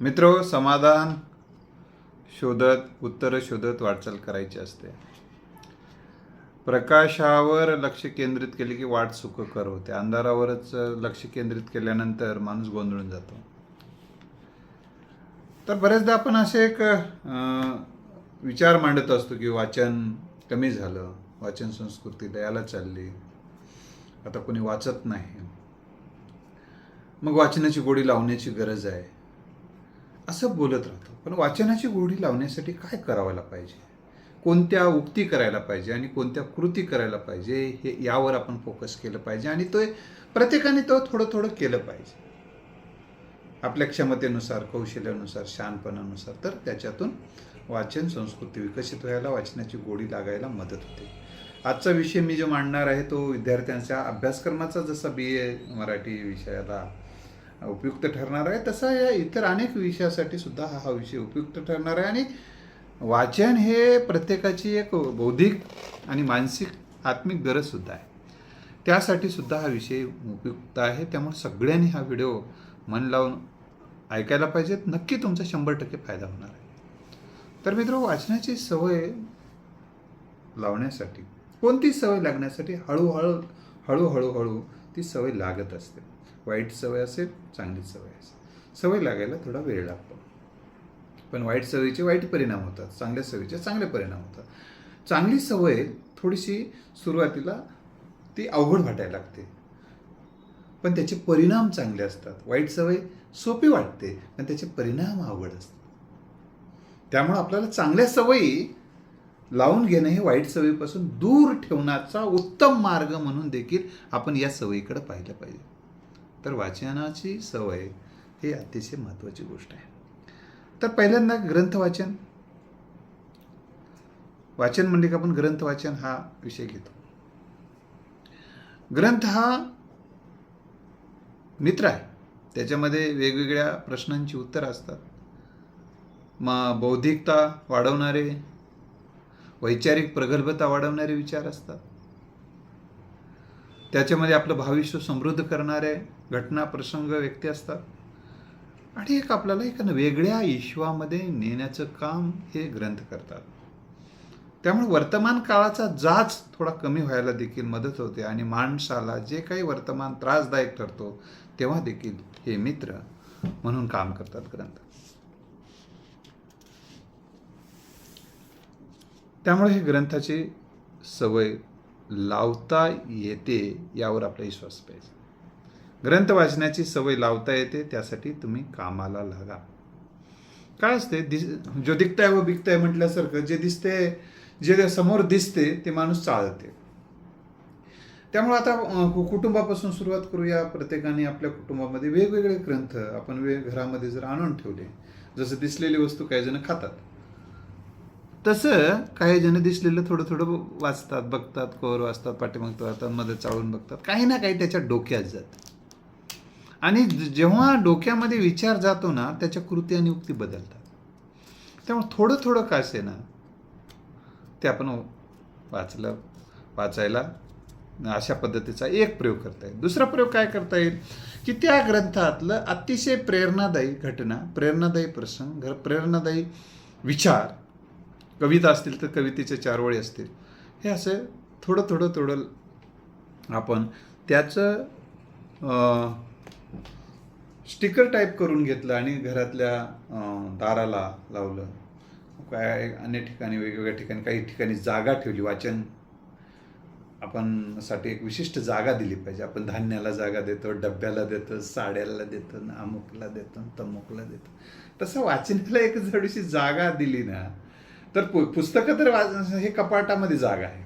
मित्र समाधान शोधत उत्तरं शोधत वाटचाल करायची असते. प्रकाशावर लक्ष केंद्रित केले की वाट सुखकर होते. अंधारावरच लक्ष केंद्रित केल्यानंतर माणूस गोंधळून जातो. तर बरेचदा आपण असे एक अं, विचार मांडत असतो की वाचन कमी झालं. वाचन संस्कृती लयाला चालली. आता कोणी वाचत नाही. मग वाचनाची गोडी लावण्याची गरज आहे. असं बोलत राहतो. पण वाचनाची गोडी लावण्यासाठी काय करावायला पाहिजे? कोणत्या उक्ती करायला पाहिजे आणि कोणत्या कृती करायला पाहिजे? हे यावर आपण फोकस केलं पाहिजे आणि तो प्रत्येकाने तो थोडं थोडं केलं पाहिजे. आपल्या क्षमतेनुसार कौशल्यानुसार शहाणपणानुसार तर त्याच्यातून वाचन संस्कृती विकसित व्हायला वाचनाची गोडी लागायला मदत होते. आजचा विषय मी जो मांडणार आहे तो विद्यार्थ्यांच्या अभ्यासक्रमाचा जसा बी ए मराठी विषयाला उपयुक्त ठरणार आहे. तसा या इतर अनेक विषयासाठी सुद्धा हा हा विषय उपयुक्त ठरणार आहे. आणि वाचन हे प्रत्येकाची एक बौद्धिक आणि मानसिक आत्मिक गरजसुद्धा आहे. त्यासाठी सुद्धा हा विषय उपयुक्त आहे. त्यामुळे सगळ्यांनी हा व्हिडिओ मन लावून ऐकायला पाहिजेत. नक्की तुमचा शंभर टक्के फायदा होणार आहे. तर मित्र वाचनाची सवय लावण्यासाठी कोणती सवय लागण्यासाठी हळूहळू हळूहळू हळू ती सवय लागत असते? वाईट सवय असेल चांगली सवय असेल. सवय लागायला थोडा वेळ लागतो. पण वाईट सवयीचे वाईट परिणाम होतात चांगल्या सवयीचे चांगले परिणाम होतात. चांगली सवय थोडीशी सुरुवातीला ती अवघड वाटायला लागते. पण त्याचे परिणाम चांगले असतात. वाईट सवय सोपी वाटते पण त्याचे परिणाम अवघड असतात. त्यामुळे आपल्याला चांगल्या सवयी लावून घेणं हे वाईट सवयीपासून दूर ठेवण्याचा उत्तम मार्ग म्हणून देखील आपण या सवयीकडे पाहिलं पाहिजे. तर वाचनाची सवय ही अतिशय महत्त्वाची गोष्ट आहे. तर पहिल्यांदा ग्रंथ वाचन वाचन म्हणजे का आपण ग्रंथ वाचन हा विषय घेतो. ग्रंथ हा मित्र आहे त्याच्यामध्ये वेगवेगळ्या प्रश्नांची उत्तरं असतात. मग बौद्धिकता वाढवणारे वैचारिक प्रगल्भता वाढवणारे विचार असतात. त्याच्यामध्ये आपलं भाविष्य समृद्ध करणारे घटना प्रसंग व्यक्ती असतात. आणि एक आपल्याला एका वेगळ्या ईश्वामध्ये नेण्याचं काम हे ग्रंथ करतात. त्यामुळे वर्तमान काळाचा जाच थोडा कमी व्हायला देखील मदत होते आणि माणसाला जे काही वर्तमान त्रासदायक ठरतो तेव्हा देखील हे मित्र म्हणून काम करतात ग्रंथ. त्यामुळे हे ग्रंथाची सवय लावता येते यावर आपला विश्वास पाहिजे. ग्रंथ वाचण्याची सवय लावता येते त्यासाठी तुम्ही कामाला लागा. काय असते दिस जो दिखताय व बिकताय म्हटल्यासारखं जे दिसते जे समोर दिसते ते माणूस चालते त्यामुळे आता कु- कुटुंबापासून सुरुवात करूया. प्रत्येकाने आपल्या कुटुंबामध्ये वेगवेगळे ग्रंथ आपण वेग घरामध्ये जर आणून ठेवले जसं दिसलेली वस्तू काही जण खातात. तसं काही जण दिसलेलं थोडं थोडं वाचतात बघतात कोर वाचतात पाठीमागतो वाचतात मध्ये चाळून बघतात. काही ना काही त्याच्या डोक्यात जातं. आणि ज- जेव्हा डोक्यामध्ये विचार जातो ना त्याच्या कृती आणि युक्ती बदलतात. त्यामुळे थोडं थोडं का असे ना ते आपण वाचलं वाचायला अशा पद्धतीचा एक प्रयोग करता येईल. दुसरा प्रयोग काय करता येईल? की त्या ग्रंथातलं अतिशय प्रेरणादायी घटना प्रेरणादायी प्रसंग घर- प्रेरणादायी विचार कविता असतील तर कवितेच्या चारवळी असतील हे असं थोडं थोडं थोडं आपण त्याचं स्टिकर टाईप करून घेतलं आणि घरातल्या दाराला लावलं. काय अनेक ठिकाणी वेगवेगळ्या ठिकाणी काही ठिकाणी जागा ठेवली. वाचन आपण साठी एक विशिष्ट जागा दिली पाहिजे. आपण धान्याला जागा देतो डब्याला देतो साड्याला देतो ना अमुकला देतो तमुकला देतो. तसं वाचनाला एक थोडीशी जागा दिली ना तर पु पुस्तकं तर वाच हे कपाटामध्ये जागा आहे.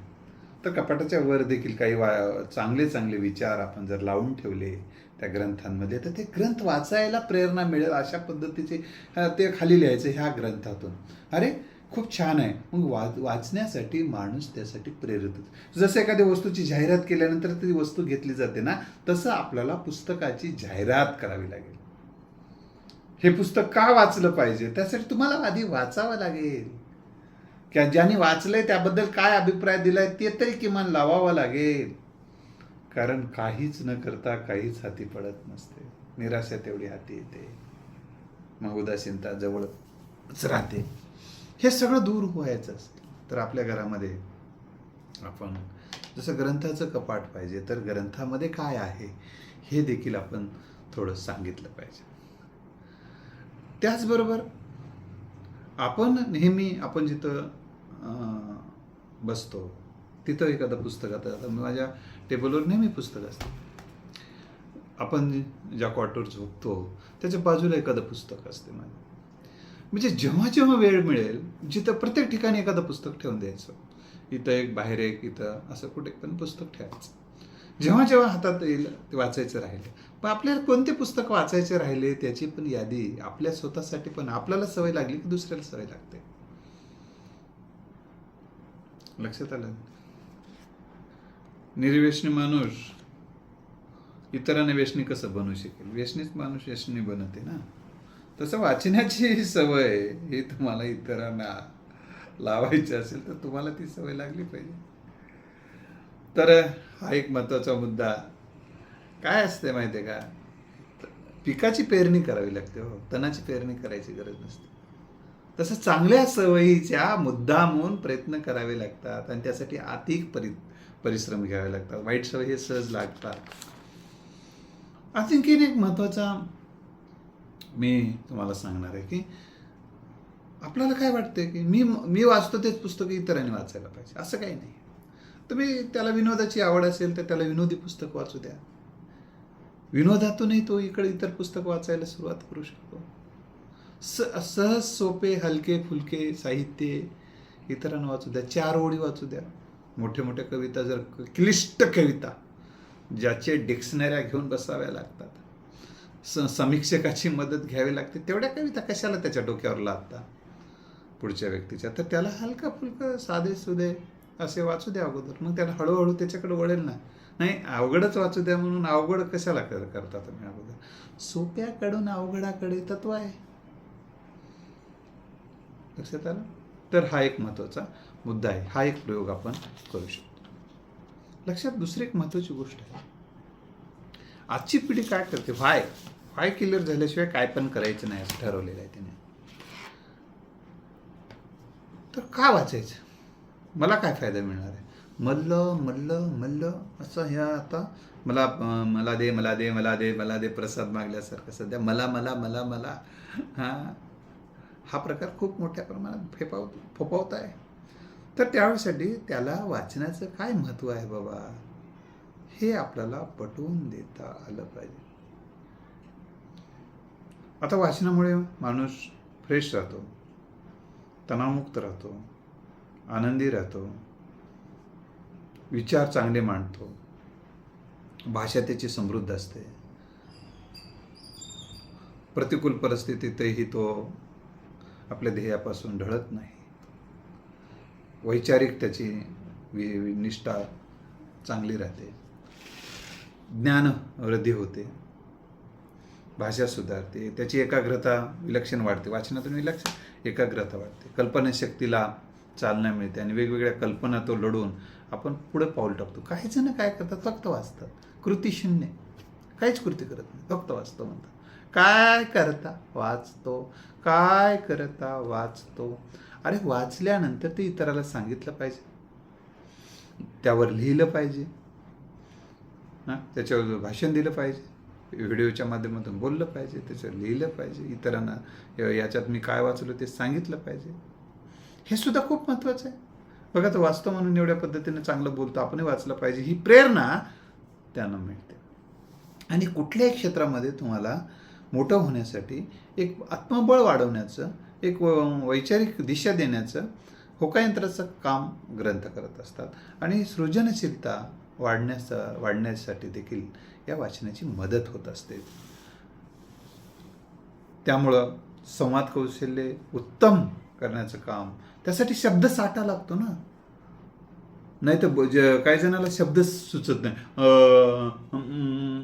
तर कपाटाच्या वर देखील काही वा चांगले चांगले विचार आपण जर लावून ठेवले त्या ग्रंथांमध्ये. तर ते ग्रंथ वाचायला प्रेरणा मिळेल अशा पद्धतीचे ते खाली लिहायचं ह्या ग्रंथातून. अरे खूप छान आहे. मग वाच वाचण्यासाठी माणूस त्यासाठी प्रेरित होतो. जसं एखाद्या वस्तूची जाहिरात केल्यानंतर ती वस्तू घेतली जाते ना तसं आपल्याला पुस्तकाची जाहिरात करावी लागेल. हे पुस्तक का वाचलं पाहिजे? त्यासाठी तुम्हाला आधी वाचावं लागेल. किंवा ज्यांनी वाचलंय त्याबद्दल काय अभिप्राय दिलाय ते तरी किमान लावावं लागेल. कारण काहीच न करता काहीच हाती पडत नसते. निराशा तेवढी हाती येते. मग उदासीनता जवळच राहते. हे सगळं दूर व्हायचं असेल तर आपल्या घरामध्ये आपण जसं ग्रंथाचं कपाट पाहिजे तर ग्रंथामध्ये काय आहे हे देखील आपण थोडं सांगितलं पाहिजे. त्याचबरोबर आपण नेहमी आपण जिथं बसतो तिथं एखादं पुस्तक आता आता माझ्या टेबलवर नेहमी पुस्तक असतं. आपण ज्या क्वार्टर झोपतो त्याच्या बाजूला एखादं पुस्तक असते माझं म्हणजे जेव्हा जेव्हा वेळ मिळेल जिथं प्रत्येक ठिकाणी एखादं पुस्तक ठेवून द्यायचं. इथं एक बाहेर एक इथं असं कुठे पण पुस्तक ठेवायचं. जेव्हा जेव्हा हातात येईल ते वाचायचं राहिलं. पण आपल्याला कोणते पुस्तक वाचायचे राहिले त्याची पण यादी आपल्या स्वतःसाठी पण आपल्याला सवय लागली की दुसऱ्याला सवय लागते. लक्षात आलं? निर्व्यसनी माणूस. इतरांना व्यसनी कसं बनवू शकेल? व्यसनीच माणूस व्यसनी बनते ना. तसं वाचण्याची सवय ही तुम्हाला इतरांना लावायची असेल तर तुम्हाला ती सवय लागली पाहिजे. तर हा एक महत्त्वाचा मुद्दा. काय असते माहिती आहे का? पिकाची पेरणी करावी लागते हो. तणाची पेरणी करायची गरज नसते. तसं चांगल्या सवयीच्या मुद्दामून प्रयत्न करावे लागतात आणि त्यासाठी अतिक परि परिश्रम घ्यावे लागतात. वाईट सवय हे सहज लागतात. आणखीन एक महत्त्वाचा मी तुम्हाला सांगणार आहे की आपल्याला काय वाटतं की मी मी वाचतो तेच पुस्तक इतरांनी वाचायला पाहिजे. असं काही नाही. तुम्ही त्याला विनोदाची आवड असेल तर त्याला विनोदी पुस्तक वाचू द्या. विनोदातूनही तो इकडे इतर पुस्तक वाचायला सुरुवात करू शकतो. स सहज सोपे हलके फुलके साहित्य इतरांना वाचू द्या. चार ओळी वाचू द्या. मोठे मोठ्या कविता जर क्लिष्ट कविता ज्याचे डिक्शनऱ्या घेऊन बसाव्या लागतात स समीक्षकाची मदत घ्यावी लागते तेवढ्या कविता कशाला त्याच्या डोक्यावर लागतात पुढच्या व्यक्तीच्या. तर त्याला हलका फुलकं साधे सुधे असे वाचू द्या अगोदर. मग त्याला हळूहळू त्याच्याकडे वळेल ना. नाही अवघडच वाचू द्या म्हणून अवघड कशाला कर करता तुम्ही अगोदर? सोप्याकडून अवघडाकडे तत्व आहे. लक्षात आलं? तर हा एक महत्त्वाचा. मुद्दा आहे. हा एक प्रयोग आपण करू शकतो. लक्षात दुसरी एक महत्त्वाची गोष्ट आहे. आजची पिढी काय करते? व्हाय. व्हाय क्लिअर झाल्याशिवाय काय पण करायचं नाही असं ठरवलेलं आहे त्याने तर का वाचायचं? मला काय फायदा मिळणार आहे? मल्ल मल्ल मल्ल असं ह्या आता मला मला दे मला दे मला दे मला दे प्रसाद मागल्यासारखं सध्या मला मला मला मला. हा. हा प्रकार खूप मोठ्या प्रमाणात फेपाव फोपावत आहे तर त्यावेळेसाठी त्याला वाचनाचं काय महत्त्व आहे बाबा? हे आपल्याला पटवून देता आलं पाहिजे. आता वाचनामुळे माणूस फ्रेश राहतो तणावमुक्त राहतो आनंदी राहतो विचार चांगले मांडतो भाषा त्याची समृद्ध असते. प्रतिकूल परिस्थितीतही तो आपल्या ध्येयापासून ढळत नाही. वैचारिक त्याची वि- निष्ठा चांगली राहते. ज्ञान वृद्धी होते. भाषा सुधारते. त्याची एकाग्रता विलक्षण वाढते. वाचनातून विलक्षण एकाग्रता वाढते. कल्पनाशक्तीला चालना मिळते आणि वेगवेगळ्या कल्पना तो लढून आपण पुढे पाऊल टाकतो. काही जण काय करतात? फक्त वाचतात. कृती शून्य. काहीच कृती करत नाही. फक्त वाचतो म्हणतात. काय करता? वाचतो. काय करता? वाचतो. अरे वाचल्यानंतर ते इतराला सांगितलं पाहिजे. त्यावर लिहिलं पाहिजे. हां त्याच्यावर भाषण दिलं पाहिजे. व्हिडिओच्या माध्यमातून बोललं पाहिजे त्याच्यावर लिहिलं पाहिजे. इतरांना याच्यात मी काय वाचलो ते सांगितलं पाहिजे. हे सुद्धा खूप महत्त्वाचं आहे. बघा तो वाचतो म्हणून एवढ्या पद्धतीने चांगलं बोलतो आपणही वाचलं पाहिजे. ही प्रेरणा त्यांना मिळते. आणि कुठल्याही क्षेत्रामध्ये तुम्हाला मोठं होण्यासाठी एक आत्मबळ वाढवण्याचं एक व- वैचारिक दिशा देण्याचं होकायंत्राचं काम ग्रंथ करत असतात. आणि सृजनशीलता वाढण्याचा वाढण्यासाठी देखील या वाचनाची मदत होत असते. त्यामुळं संवाद कौशल्य उत्तम करण्याचं काम. त्यासाठी शब्द साठा लागतो ना. नाही तर काही जणाला शब्द सुचत नाही. अं,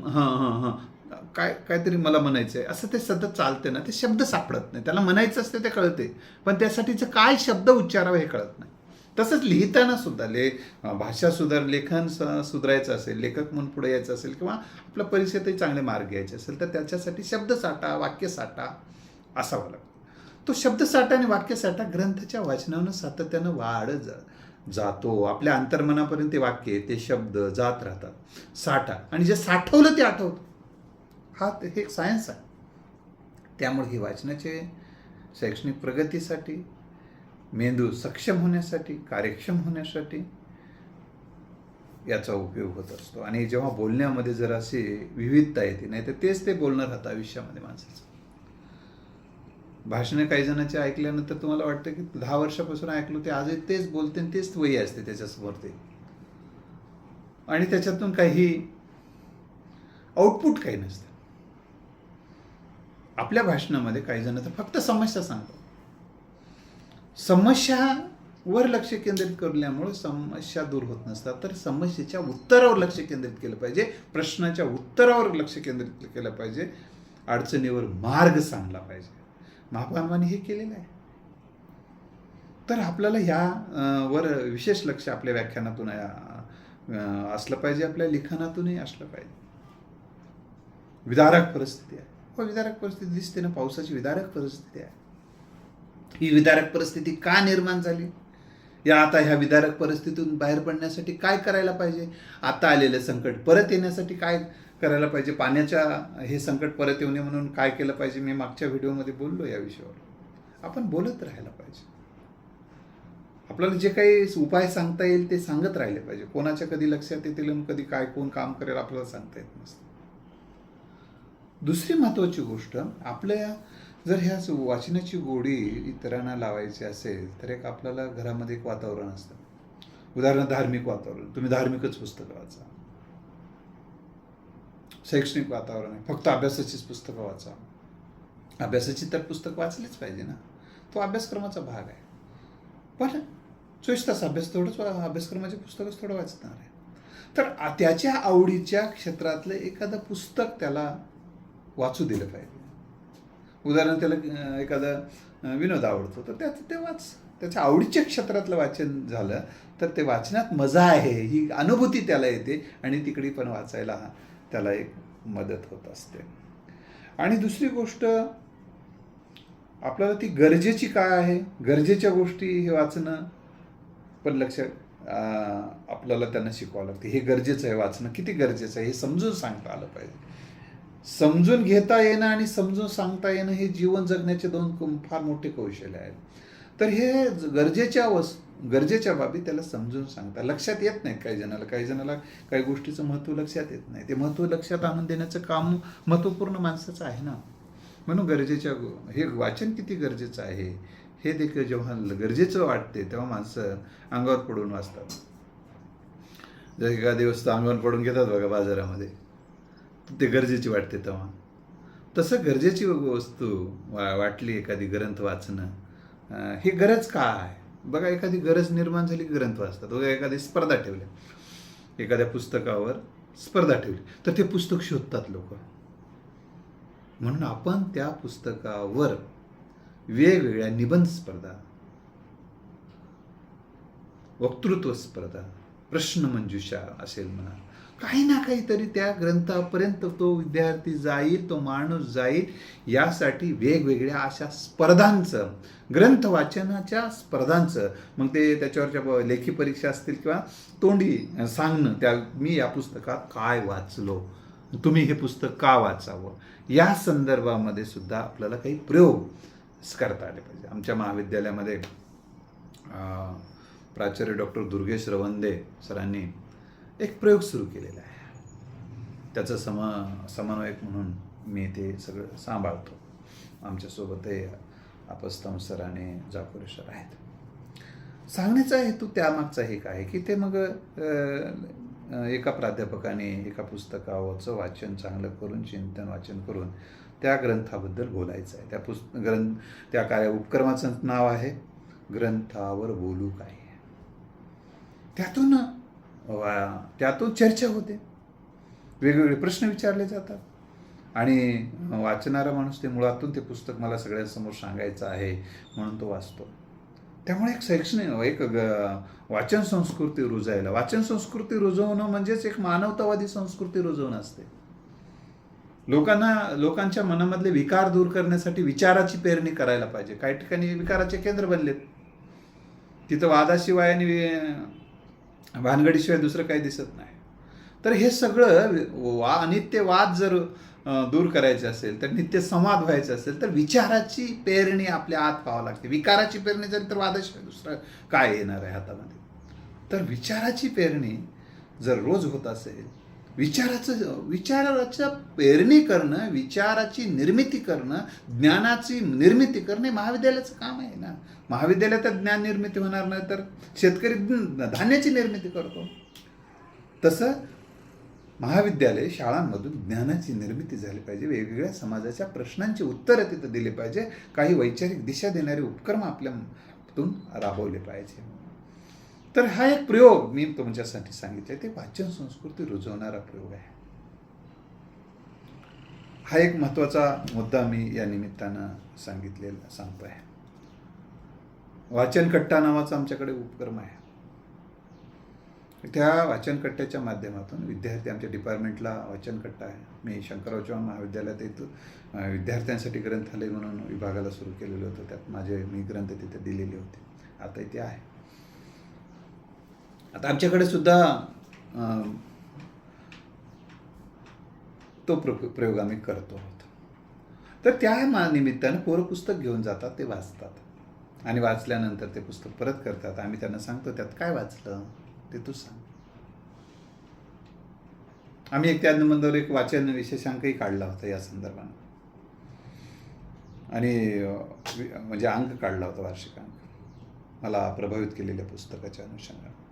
हां हां हां. काय काहीतरी मला म्हणायचं आहे असं ते सतत चालते ना ते शब्द सापडत नाही. त्याला म्हणायचं असते ते कळते पण त्यासाठीचं काय शब्द उच्चारावं हे कळत नाही. तसंच लिहिताना सुद्धा ले भाषा सुधार लेखन सुधारायचं असेल लेखक म्हणून पुढे यायचं असेल किंवा आपल्या परिसरातही चांगले मार्ग घ्यायचे असेल तर त्याच्यासाठी शब्द साठा वाक्य साठा असावा लागतो. तो शब्दसाठा आणि वाक्यसाठा ग्रंथाच्या वाचनानं सातत्यानं वाढत जा जातो. आपल्या अंतर्मनापर्यंत ते वाक्य ते शब्द जात राहतात. साठा. आणि जे साठवलं ते आठवतं. हा ते- हे एक सायन्स आहे. त्यामुळे ही वाचनाचे शैक्षणिक प्रगतीसाठी मेंदू सक्षम होण्यासाठी कार्यक्षम होण्यासाठी याचा उपयोग होत असतो. आणि जेव्हा बोलण्यामध्ये जर अशी विविधता येते नाही तर तेच ते बोलणं राहतं आयुष्यामध्ये माणसाचं. भाषणं काही जणांचे ऐकल्यानंतर तुम्हाला वाटतं की दहा वर्षापासून ऐकलो ते आजही तेच बोलते आणि तेच वही असते त्याच्यासमोर ते. आणि त्याच्यातून काही आउटपुट काही नसतं. आपल्या भाषणामध्ये काही जण तर फक्त समस्या सांगतात. समस्यावर लक्ष केंद्रित करल्यामुळे समस्या दूर होत नसतात. तर समस्येच्या उत्तरावर लक्ष केंद्रित केलं पाहिजे. प्रश्नाच्या उत्तरावर लक्ष केंद्रित केलं पाहिजे. अडचणीवर मार्ग सांगला पाहिजे. महात्मांनी हे केलेलं आहे. तर आपल्याला ह्या वर विशेष लक्ष आपल्या व्याख्यानातून असलं पाहिजे. आपल्या लिखाणातूनही असलं पाहिजे. विदारक परिस्थिती आहे. विदारक परिस्थिती दिसते ना पावसाची विदारक परिस्थिती आहे. ही विदारक परिस्थिती का निर्माण झाली? या आता ह्या विदारक परिस्थितीतून बाहेर पडण्यासाठी काय करायला पाहिजे? आता आलेलं संकट परत येण्यासाठी काय करायला पाहिजे? पाण्याच्या हे संकट परत येऊ नये म्हणून काय केलं पाहिजे? मी मागच्या व्हिडिओमध्ये बोललो या विषयावर. आपण बोलत राहायला पाहिजे. आपल्याला जे काही उपाय सांगता येईल ते सांगत राहिले पाहिजे. कोणाच्या कधी लक्षात येतील कधी काय कोण काम करेल आपल्याला सांगता येत नसतं. दुसरी महत्त्वाची गोष्ट आपल्या जर ह्या वाचनाची गोडी इतरांना लावायची असेल तर एक आपल्याला घरामध्ये एक वातावरण असतं. उदाहरण धार्मिक वातावरण. तुम्ही धार्मिकच पुस्तकं वाचा. शैक्षणिक वातावरण आहे. फक्त अभ्यासाचीच पुस्तकं वाचा. अभ्यासाची तर पुस्तक वाचलीच पाहिजे ना. तो अभ्यासक्रमाचा भाग आहे. पण चोवीस तास अभ्यास थोडंच अभ्यासक्रमाचे पुस्तकच थोडं वाचणार आहे. तर त्याच्या आवडीच्या क्षेत्रातलं एखादं पुस्तक त्याला वाचू दिलं पाहिजे. उदाहरण त्याला एखादा विनोद आवडतो तर त्याचं ते वाच. त्याच्या आवडीच्या क्षेत्रातलं वाचन झालं तर ते वाचण्यात मजा आहे ही अनुभूती त्याला येते आणि तिकडे पण वाचायला त्याला एक मदत होत असते. आणि दुसरी गोष्ट आपल्याला ती गरजेची काय आहे? गरजेच्या गोष्टी हे वाचणं पण लक्ष आपल्याला त्यांना शिकवावं लागते. हे गरजेचं आहे वाचणं. किती गरजेचं आहे हे समजून सांगता आलं पाहिजे. समजून घेता येणं आणि समजून सांगता येणं हे जीवन जगण्याचे दोन फार मोठे कौशल्य आहेत. तर हे गरजेच्या वस गरजेच्या बाबी त्याला समजून सांगता. लक्षात येत नाही काही जणाला. काही जणाला काही गोष्टीचं महत्त्व लक्षात येत नाही. ते महत्त्व लक्षात आणून देण्याचं काम महत्त्वपूर्ण माणसाचं आहे ना. म्हणून गरजेच्या हे वाचन किती गरजेचं आहे हे देखील जेव्हा गरजेचं वाटते तेव्हा माणसं अंगावर पडून वाचतात. जर एखा दिवस तर अंगावर पडून घेतात बघा बाजारामध्ये. ते गरजेची वाटते तेव्हा. तसं गरजेची वस्तू वा वाटली एखादी ग्रंथ वाचणं ही गरज का आहे? बघा एखादी गरज निर्माण झाली की ग्रंथ वाचतात. बघा एखादी स्पर्धा ठेवली एखाद्या पुस्तकावर स्पर्धा ठेवली. तर ते पुस्तक शोधतात लोक. म्हणून आपण त्या पुस्तकावर वेगवेगळ्या निबंध स्पर्धा वक्तृत्व स्पर्धा प्रश्नमंजुषा असेल म्हणा काही ना काहीतरी त्या ग्रंथापर्यंत तो विद्यार्थी जाईल तो माणूस जाईल यासाठी वेगवेगळ्या अशा स्पर्धांचं ग्रंथ वाचनाच्या स्पर्धांचं मग ते त्याच्यावरच्या लेखी परीक्षा असतील किंवा तोंडी सांगणं त्या मी या पुस्तकात काय वाचलो तुम्ही हे पुस्तक का वाचावं या संदर्भामध्ये सुद्धा आपल्याला काही प्रयोग करता आले पाहिजे. आमच्या महाविद्यालयामध्ये प्राचार्य डॉक्टर दुर्गेश रवंदे सरांनी एक प्रयोग सुरू केलेला आहे. त्याचं सम समन्वयक म्हणून मी ते सगळं सांभाळतो. आमच्यासोबतही अपस्तम सर आणि जाकोरे सर आहेत. सांगण्याचा हेतू त्यामागचा एक आहे की ते मग एका प्राध्यापकाने एका पुस्तकावरचं वाचन चांगलं करून चिंतन वाचन करून त्या ग्रंथाबद्दल बोलायचं आहे. त्या पुस्त ग्रंथ त्या काय उपक्रमाचं नाव आहे ग्रंथावर बोलू काय? त्यातून त्यातून चर्चा होते. वेगवेगळे प्रश्न विचारले जातात. आणि वाचणारा माणूस ते मुळातून ते पुस्तक मला सगळ्यांसमोर सांगायचं आहे म्हणून तो वाचतो. त्यामुळे एक शैक्षणिक एक ग- वाचन संस्कृती रुजायला वाचन संस्कृती रुजवणं म्हणजेच एक मानवतावादी संस्कृती रुजवणं असते. लोकांना लोकांच्या मनामधले विकार दूर करण्यासाठी विचाराची पेरणी करायला पाहिजे. काही ठिकाणी विकाराचे केंद्र बनलेत. तिथं वादाशिवाय आणि भानगडीशिवाय दुसरं काही दिसत नाही. तर हे सगळं वा नित्य वाद जर दूर करायचे असेल तर नित्य संवाद व्हायचे असेल तर विचाराची पेरणी आपल्या आत पाहावं लागते. विकाराची पेरणी झाली तर वादाशिवाय दुसरं काय येणार आहे हातामध्ये? तर विचाराची पेरणी जर रोज होत असेल विचाराचं विचाराचं पेरणी करणं विचाराची निर्मिती करणं ज्ञानाची निर्मिती करणं हे महाविद्यालयाचं काम आहे ना. महाविद्यालयात ज्ञान निर्मिती होणार नाही तर शेतकरी धान्याची निर्मिती करतो. तसं महाविद्यालय शाळांमधून ज्ञानाची निर्मिती झाली पाहिजे. वेगवेगळ्या समाजाच्या प्रश्नांची उत्तरं तिथं दिली पाहिजे. काही वैचारिक दिशा देणारे उपक्रम आपल्यातून राबवले पाहिजे. तर हा एक प्रयोग मी तुमच्यासाठी सांगितले ते वाचन संस्कृती रुजवणारा प्रयोग आहे. हा एक महत्त्वाचा मुद्दा मी या निमित्तानं सांगितलेला सांगतो आहे वाचन कट्टा नावाचा आमच्याकडे उपक्रम आहे. त्या वाचनकट्ट्याच्या माध्यमातून विद्यार्थी आमच्या डिपार्टमेंटला वाचनकट्टा आहे. मी शंकरराव चव्हाण महाविद्यालयात येतो. विद्यार्थ्यांसाठी ग्रंथालय म्हणून विभागाला सुरू केलेलं होतं. त्यात माझे मी ग्रंथ तिथे दिलेले होते. आता इथे आहे. आता आमच्याकडे सुद्धा तो प्र प्रयोग आम्ही करतो आहोत. तर त्या मा निमित्तानं पोरं पुस्तक घेऊन जातात ते वाचतात. आणि वाचल्यानंतर ते पुस्तक परत करतात. आम्ही त्यांना सांगतो त्यात काय वाचलं? ते तू सांग. आम्ही एक त्या निबंधावर एक वाचन विशेषांकही काढला होता या संदर्भानं. आणि म्हणजे अंक काढला होता वार्षिक अंक. मला प्रभावित केलेल्या पुस्तकाच्या अनुषंगाने.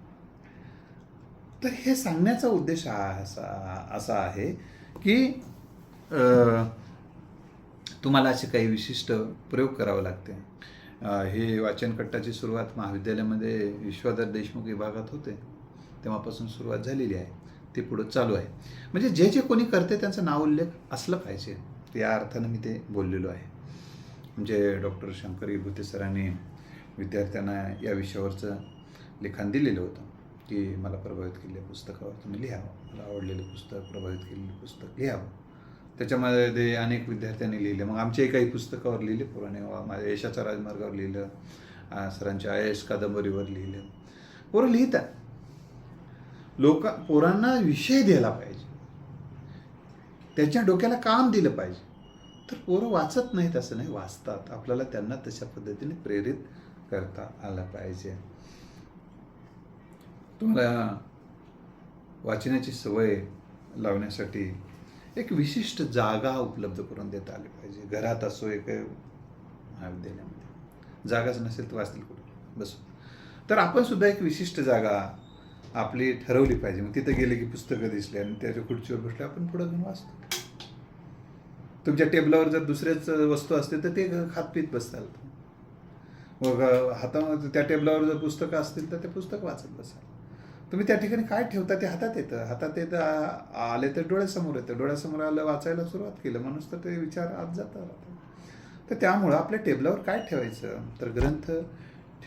तर हे सांगण्याचा उद्देश हा असा असा आहे की तुम्हाला असे काही विशिष्ट प्रयोग करावे लागते. हे वाचनकट्टाची सुरुवात महाविद्यालयामध्ये विश्वधर देशमुख विभागात होते. तेव्हापासून सुरुवात झालेली आहे. ते पुढं चालू आहे. म्हणजे जे जे कोणी करते त्यांचं नाव उल्लेख असलं पाहिजे. या अर्थानं मी ते बोललेलो आहे. म्हणजे डॉक्टर शंकर विभूते सरांनी विद्यार्थ्यांना या विषयावरचं लिखाण दिलेलं होतं. की मला प्रभावित केलेल्या पुस्तकावर तुम्ही लिहावं. मला आवडलेलं पुस्तक प्रभावित केलेलं पुस्तक लिहावं. त्याच्यामध्ये अनेक विद्यार्थ्यांनी लिहिले. मग आमच्याही काही पुस्तकावर लिहिले पुराणे वा माझ्या यशाच्या राजमार्गावर लिहिलं. सरांच्या आय एस कादंबरीवर लिहिलं. पोरं लिहितात. लोक पोरांना विषय द्यायला पाहिजे. त्यांच्या डोक्याला काम दिलं पाहिजे. तर पोरं वाचत नाहीत असं नाही वाचतात. आपल्याला त्यांना तशा पद्धतीने प्रेरित करता आलं पाहिजे. तुम्हाला वाचनाची सवय लावण्यासाठी एक विशिष्ट जागा उपलब्ध करून देता आली पाहिजे. घरात असो एक महाविद्यालयामध्ये. जागाच नसेल तर वाचतील कुठे? बस. तर आपण सुद्धा एक विशिष्ट जागा आपली ठरवली पाहिजे. मग तिथं गेले की पुस्तकं दिसले आणि त्याच्या खुर्चीवर बसले आपण पुढं घेऊन वाचतो. तुमच्या टेबलावर जर दुसऱ्याच वस्तू असतील तर ते खात पीत बसताल मग हातामध्ये त्या टेबलावर जर पुस्तकं असतील तर ते पुस्तक वाचत बसाल. तुम्ही त्या ठिकाणी काय ठेवता ते हातात येतं. हातात येतं आले तर डोळ्यासमोर येतं. डोळ्यासमोर आलं वाचायला सुरुवात केलं म्हणूनच तर ते विचार आत जातात. तर त्यामुळं आपल्या टेबलावर काय ठेवायचं? तर ग्रंथ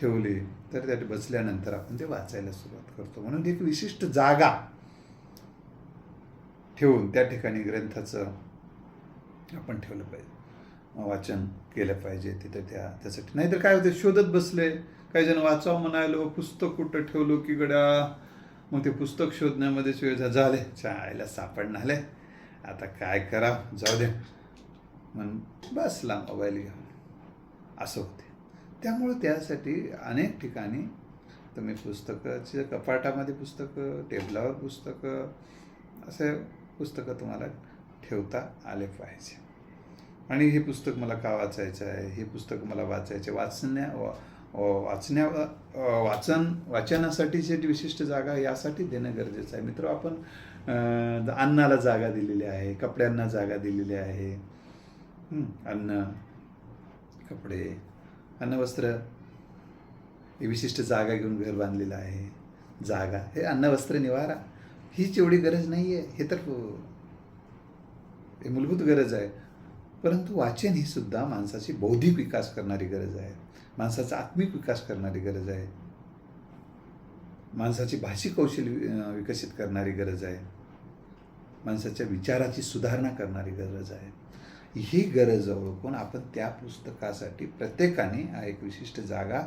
ठेवले तर त्या बसल्यानंतर आपण ते वाचायला सुरुवात करतो. म्हणून एक विशिष्ट जागा ठेवून त्या ठिकाणी ग्रंथाचं आपण ठेवलं पाहिजे. वाचन केलं पाहिजे तिथं त्या त्यासाठी. नाहीतर काय होतं? शोधत बसले. काही जण वाचावं म्हणायलो पुस्तक कुठं ठेवलो की गड्या? मग ते पुस्तक शोधण्यामध्येच वेळ झाले. चायला सापडणाले आता काय करा जाऊ दे. म्हणून बसला मोबाईल घेऊन. असं होते. त्यामुळे त्यासाठी अनेक ठिकाणी तुम्ही पुस्तकाच्या कपाटामध्ये पुस्तकं टेबलावर पुस्तकं असे पुस्तकं तुम्हाला ठेवता आले पाहिजे. आणि हे पुस्तक मला का वाचायचं आहे? हे पुस्तक मला वाचायचे वाचण्या वा- वाचण्या वाचन वाचनासाठी जे विशिष्ट जागा यासाठी देणं गरजेचं आहे. मित्र आपण अन्नाला जागा दिलेली आहे कपड्यांना जागा दिलेली आहे. अन्न कपडे अन्नवस्त्र ही विशिष्ट जागा घेऊन घर बांधलेलं आहे. जागा हे अन्न वस्त्र निवारा. हीच एवढी गरज नाही आहे हे तर हे मूलभूत गरज आहे. परंतु वाचन ही सुद्धा माणसाची बौद्धिक विकास करणारी गरज आहे. माणसाचा आत्मिक विकास करणारी गरज आहे. माणसाची भाषिक कौशल्य विकसित करणारी गरज आहे. माणसाच्या विचाराची सुधारणा करणारी गरज आहे. ही गरज ओळखून आपण त्या पुस्तकासाठी प्रत्येकाने हा एक विशिष्ट जागा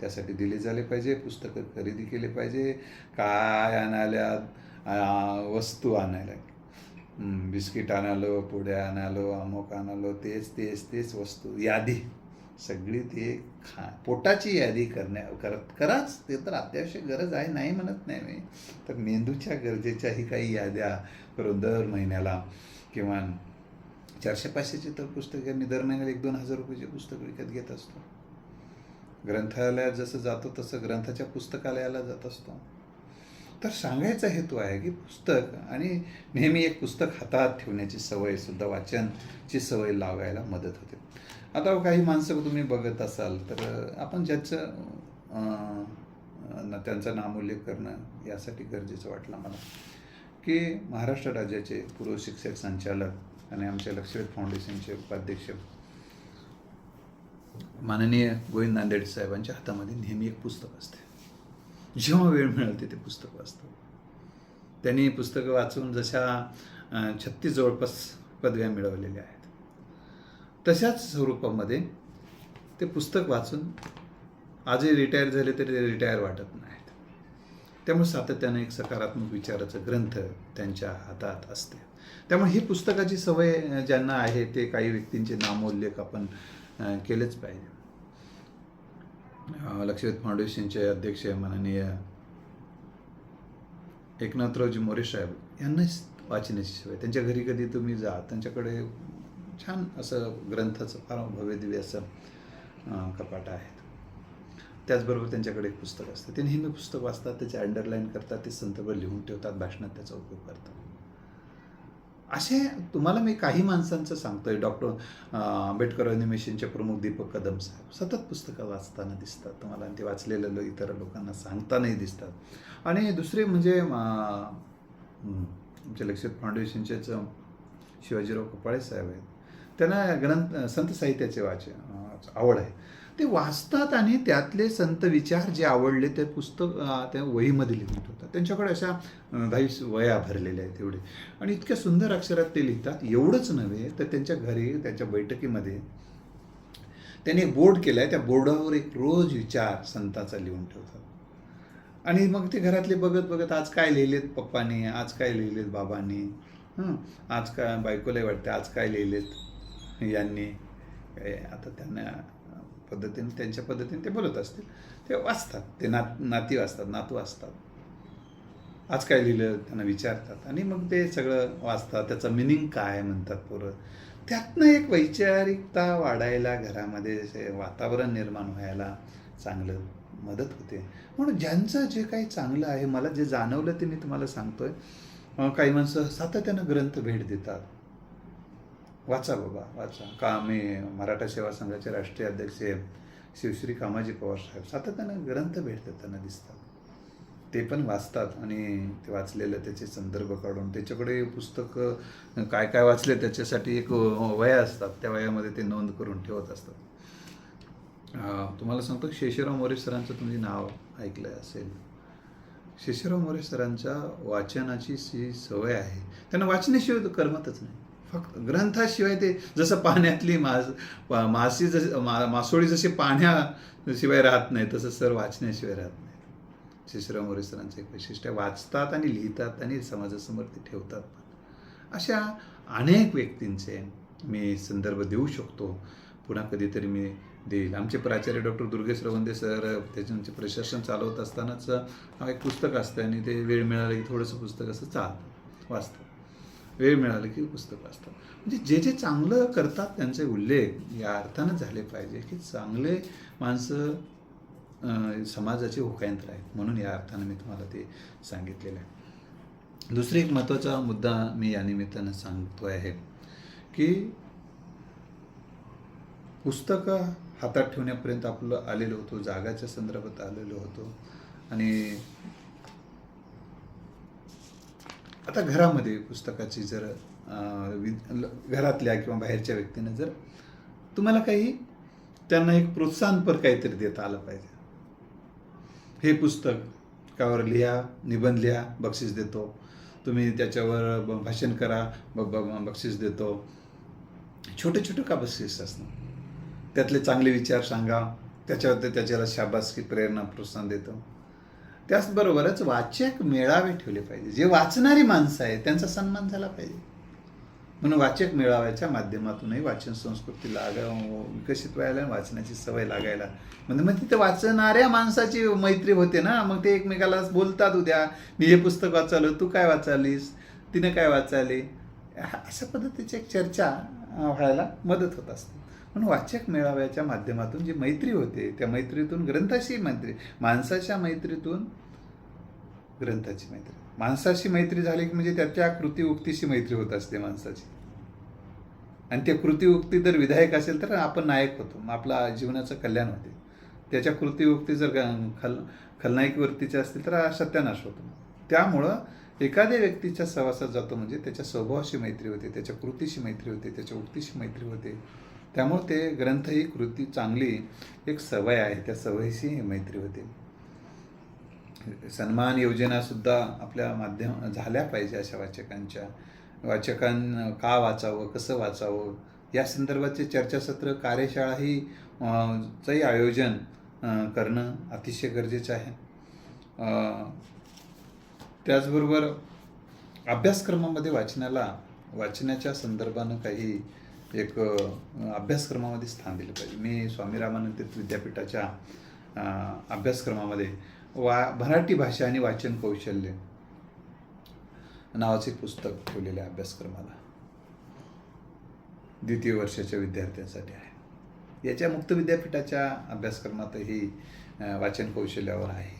त्यासाठी दिली झाले पाहिजे पुस्तकं खरेदी केले पाहिजे काय आणायला वस्तू आणायला बिस्किट आणालो पुढे आणालो अमुक आणालो तेच तेच तेच वस्तू यादी. सगळी ते खा पोटाची यादी करण्या करत कराच ते तर अत्यावश्यक गरज आहे नाही म्हणत नाही मी. तर मेंदूच्या गरजेच्याही काही याद्या करून दर महिन्याला किंवा चारशे पाचशेची तर पुस्तके मी दर महिन्याला एक दोन हजार रुपयाचे पुस्तक विकत घेत असतो. ग्रंथालयात जसं जातो तसं ग्रंथाच्या पुस्तकालयाला जात असतो. तर सांगायचा हेतू आहे की पुस्तक आणि नेहमी एक पुस्तक हातात ठेवण्याची सवय सुद्धा वाचनची सवय लावायला मदत होते. आता काही माणसं तुम्ही बघत असाल तर आपण ज्याचं अं, न- त्यांचा नामोल्लेख करणं यासाठी गरजेचं वाटलं मला. की महाराष्ट्र राज्याचे पूर्व शिक्षक संचालक आणि आमच्या लक्षवेध फाउंडेशनचे उपाध्यक्ष माननीय गोविंद नांदेड साहेबांच्या हातामध्ये नेहमी एक पुस्तक असते. जेव्हा वेळ मिळेल ते ते पुस्तक वाचतं. त्यांनी पुस्तकं वाचून जशा छत्तीस जवळपास पदव्या मिळवलेल्या आहेत. तशाच स्वरूपामध्ये ते पुस्तक वाचून आजही रिटायर झाले तरी ते रिटायर वाटत नाहीत. त्यामुळे सातत्यानं एक सकारात्मक विचाराचं ग्रंथ त्यांच्या हातात असते. त्यामुळे ही पुस्तकाची सवय ज्यांना आहे ते काही व्यक्तींचे नामोल्लेख आपण केलेच पाहिजे. अ, लक्षवेध फाउंडेशनचे अध्यक्ष माननीय एकनाथरावजी मोरे साहेब यांनाच वाचण्याची सवय. त्यांच्या घरी कधी तुम्ही जा त्यांच्याकडे छान असं ग्रंथाचं फार भव्य दिव्य असं कपाट आहेत. त्याचबरोबर त्यांच्याकडे एक पुस्तक असतं. ते नेहमी पुस्तक वाचतात त्याचे अंडरलाईन करतात ते संदर्भ लिहून ठेवतात भाषणात त्याचा उपयोग करतात. असे तुम्हाला मी काही माणसांचं सांगतोय. डॉक्टर आंबेडकर अनिमेशनचे प्रमुख दीपक कदम साहेब सतत पुस्तकं वाचताना दिसतात तुम्हाला आणि ते वाचलेलं लो- इतर लोकांना सांगतानाही दिसतात. आणि दुसरे म्हणजे आमच्या हं, लक्षात फाउंडेशनचेच शिवाजीराव कपाळे साहेब आहेत. त्यांना ग्रंथ संत साहित्याचे वाच आवड आहे. ते वाचतात आणि त्यातले संत विचार जे आवडले ते पुस्तक त्या वहीमध्ये लिहून ठेवतात त्यांच्याकडे अशा अं, वया भरलेल्या आहेत एवढे. आणि इतक्या सुंदर अक्षरात ते लिहितात. एवढंच नव्हे तर त्यांच्या घरी त्यांच्या बैठकीमध्ये त्यांनी एक बोर्ड केला आहे त्या बोर्डावर एक रोज विचार संताचा लिहून ठेवतात. आणि मग ते घरातले बघत बघत आज काय लिहिलेत पप्पानी? आज काय लिहिलेत बाबांनी? हं, आज काय बायकोलाही वाटते आज काय लिहिलेत? यांनी आता त्यांना पद्धतीने त्यांच्या पद्धतीने ते बोलत असतील. ते वाचतात ते नात नाती वाचतात नातू वाचतात. आज काय लिहिलं त्यांना विचारतात. आणि मग ते सगळं वाचतात त्याचं मिनिंग काय म्हणतात पोरं. त्यातनं एक वैचारिकता वाढायला घरामध्ये असे वातावरण निर्माण व्हायला चांगलं मदत होते. म्हणून ज्यांचं जे काही चांगलं आहे मला जे जाणवलं ते मी तुम्हाला सांगतोय. काही माणसं सातत्यानं ग्रंथ भेट देतात. वाचा बाबा वाचा. का आम्ही मराठा सेवा संघाचे राष्ट्रीय अध्यक्ष शिवश्री कामाजी पवार साहेब. सातत्यानं ग्रंथ भेट देताना दिसतात. ते पण वाचतात आणि ते वाचलेलं त्याचे संदर्भ काढून त्याच्याकडे पुस्तकं काय काय वाचले त्याच्यासाठी एक वया असतात. त्या वयामध्ये ते नोंद करून ठेवत असतात. तुम्हाला सांगतो शेषराव मोरे सरांचं तुम्ही नाव ऐकलं असेल. शेषराव मोरे सरांच्या वाचनाची जी सवय आहे त्यांना वाचण्याशिवाय तर करमतच नाही. फक्त ग्रंथाशिवाय ते जसं पाण्यातली मास मासी जशी मा मासोळी जशी पाण्याशिवाय राहत नाही तसं सर वाचण्याशिवाय राहत नाही. शिशराव मोरे सरांचं एक वैशिष्ट्य वाचतात आणि लिहितात आणि समाजासमोर ते ठेवतात पण. अशा अनेक व्यक्तींचे मी संदर्भ देऊ शकतो. पुन्हा कधीतरी मी देईल. आमचे प्राचार्य डॉक्टर दुर्गेश रवंदे सर त्याच्याचे प्रशासन चालवत असतानाच हा एक पुस्तक असतं आणि ते वेळ मिळाला की थोडंसं पुस्तक असं चालतं वाचतं वेळ मिळाला की पुस्तक वाचतात. म्हणजे जे जे चांगलं करतात त्यांचे उल्लेख या अर्थानं झाले पाहिजे की चांगले माणसं समाजाचे होकायंत्र आहेत. म्हणून या अर्थानं मी तुम्हाला ते सांगितलेलं आहे. दुसरी एक महत्त्वाचा मुद्दा मी या निमित्तानं सांगतो आहे की पुस्तकं हातात ठेवण्यापर्यंत आपलं आलेलो होतो जागाच्या संदर्भात आलेलो होतो. आणि आता घरामध्ये पुस्तकाची जर वि- घरातल्या किंवा बाहेरच्या व्यक्तीनं जर तुम्हाला काही त्यांना एक प्रोत्साहनपर काहीतरी देता आलं पाहिजे. हे पुस्तक कावर लिहा निबंध लिहा बक्षीस देतो. तुम्ही त्याच्यावर भाषण करा ब- बक्षीस देतो. छोटे छोटे का बक्षीस असणार त्यातले चांगले विचार सांगा. त्याच्यावर त्याच्याला शाबासकी प्रेरणा प्रोत्साहन देतो. त्याचबरोबरच वाचक मेळावे ठेवले पाहिजे. जे वाचणारी माणसं आहेत त्यांचा सन्मान झाला पाहिजे. म्हणून वाचक मेळाव्याच्या माध्यमातूनही वाचन संस्कृती लाग विकसित व्हायला वाचनाची सवय लागायला. म्हणजे मग तिथे वाचणाऱ्या माणसाची मैत्री होते ना. मग ते एकमेकाला बोलतात उद्या मी हे पुस्तक वाचालं तू काय वाचालीस? तिने काय वाचाले? अशा पद्धतीची एक चर्चा व्हायला मदत होत असते. पण वाचक मेळाव्याच्या माध्यमातून जी मैत्री होते त्या मैत्रीतून ग्रंथाशी मैत्री माणसाच्या मैत्रीतून ग्रंथाची मैत्री. माणसाशी मैत्री झाली की म्हणजे त्याच्या कृती उक्तीशी मैत्री होत असते माणसाची. आणि त्या कृती उक्ती जर विधायक असेल तर आपण नायक होतो मग आपला जीवनाचं कल्याण होते. त्याच्या कृती उक्ती जर खल खलनायकीवरतीच्या असतील तर सत्यानाश होतो. त्यामुळं एखाद्या व्यक्तीच्या सहवासात जातो म्हणजे त्याच्या स्वभावाशी मैत्री होते त्याच्या कृतीशी मैत्री होते त्याच्या उक्तीशी मैत्री होते. त्यामुळे ते ग्रंथ ही कृती चांगली एक सवय आहे. त्या सवयीशी मैत्री होते. सन्मान योजनासुद्धा आपल्या माध्यम झाल्या पाहिजे अशा वाचकांच्या. वाचकां का वाचावं कसं वाचावं? या संदर्भाचे चर्चासत्र कार्यशाळाही ही चही आयोजन करणं अतिशय गरजेचं आहे. त्याचबरोबर अभ्यासक्रमामध्ये वाचनाला वाचनाच्या संदर्भानं काही एक अभ्यासक्रमामध्ये स्थान दिलं पाहिजे. मी स्वामी रामानंद तीर्थ विद्यापीठाच्या अभ्यासक्रमामध्ये वा मराठी भाषा आणि वाचन कौशल्य नावाचे पुस्तक ठेवलेले आहे अभ्यासक्रमाला. द्वितीय वर्षाच्या विद्यार्थ्यांसाठी आहे. याच्या मुक्त विद्यापीठाच्या अभ्यासक्रमातही वाचन कौशल्यावर आहे.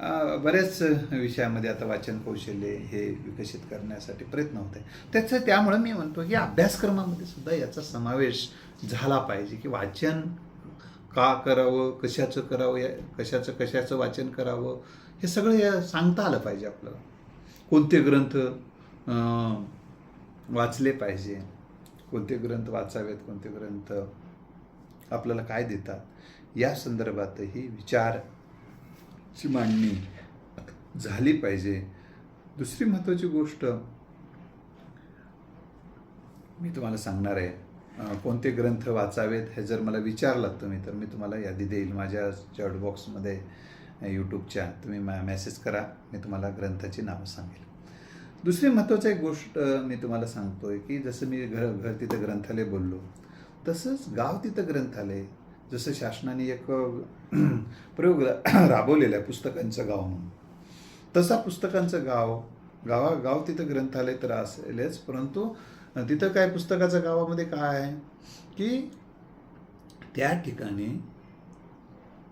बऱ्याच विषयामध्ये आता वाचन कौशल्य हे विकसित करण्यासाठी प्रयत्न होत. आहे त्याचं त्यामुळं मी म्हणतो की अभ्यासक्रमामध्ये सुद्धा याचा समावेश झाला पाहिजे की वाचन का करावं कशाचं करावं या कशाचं कशाचं वाचन करावं हे सगळं या सांगता आलं पाहिजे आपल्याला. कोणते ग्रंथ वाचले पाहिजे कोणते ग्रंथ वाचावेत कोणते ग्रंथ आपल्याला काय देतात या संदर्भातही ची मांडणी झाली पाहिजे. दुसरी महत्त्वाची गोष्ट मी तुम्हाला सांगणार आहे. कोणते ग्रंथ वाचावेत हे जर मला विचारलात तुम्ही तर मी तुम्हाला यादी देईल माझ्या चॅटबॉक्समध्ये यूट्यूबच्या. तुम्ही मॅ मेसेज करा मी तुम्हाला ग्रंथाची नावं सांगेल. दुसरी महत्त्वाची एक गोष्ट मी तुम्हाला सांगतो आहे की जसं मी घर घर तिथं ग्रंथालय बोललो तसंच गाव तिथं ग्रंथालय जसं शासनाने एक प्रयोग राबवलेला आहे पुस्तकांचं गाव म्हणून. तसा पुस्तकांचं गाव गावा गाव तिथं ग्रंथालय तर असेलच परंतु तिथं काय पुस्तकाचं गावामध्ये काय आहे? की त्या ठिकाणी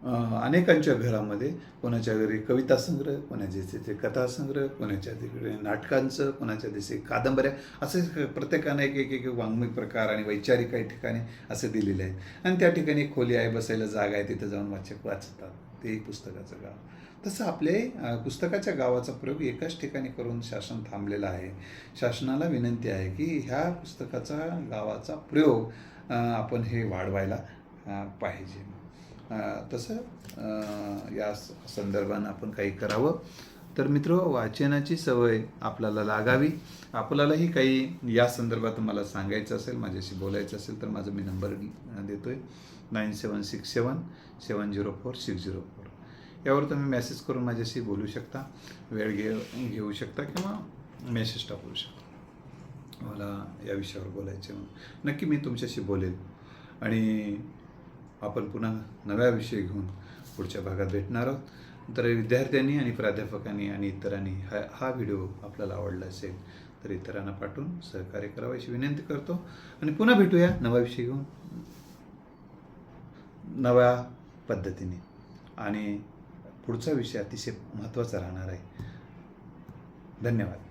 अनेकांच्या घरामध्ये कोणाच्या घरी कविता संग्रह कोणाच्या तिथे कथासंग्रह कोणाच्या तिकडे नाटकांचं कोणाच्या दिसे कादंबऱ्या असे प्रत्येकानं एक एक एक वाङ्मय प्रकार आणि वैचारिक काही ठिकाणी असे दिलेले आहेत आणि त्या ठिकाणी खोली आहे बसायला जागा आहे तिथं जाऊन वाचक वाचतात. ते पुस्तकाचं गाव. तसं आपले पुस्तकाच्या गावाचा प्रयोग एकाच ठिकाणी करून शासन थांबलेलं आहे. शासनाला विनंती आहे की ह्या पुस्तकाचा गावाचा प्रयोग आपण हे वाढवायला पाहिजे. तसं या संदर्भानं आपण काही करावं. तर मित्र वाचनाची सवय आपल्याला लागावी. आपल्यालाही काही या संदर्भात मला सांगायचं असेल माझ्याशी बोलायचं असेल तर माझा मी नंबर देतो आहे nine seven six seven seven zero four six zero four. यावर तुम्ही मेसेज करून माझ्याशी बोलू शकता वेळ घे घेऊ शकता किंवा मेसेज टाकू शकता. मला या विषयावर बोलायचे म्हणून. नक्की मी तुमच्याशी बोलेल. आणि आपण पुन्हा नव्या विषय घेऊन पुढच्या भागात भेटणार आहोत. तर विद्यार्थ्यांनी आणि प्राध्यापकांनी आणि इतरांनी हा हा व्हिडिओ आपल्याला आवडला असेल तर इतरांना पाठवून सहकार्य करावं अशी विनंती करतो. आणि पुन्हा भेटूया नवा विषय घेऊन. नव्या पद्धतीने. आणि पुढचा विषय अतिशय महत्त्वाचा राहणार आहे. धन्यवाद.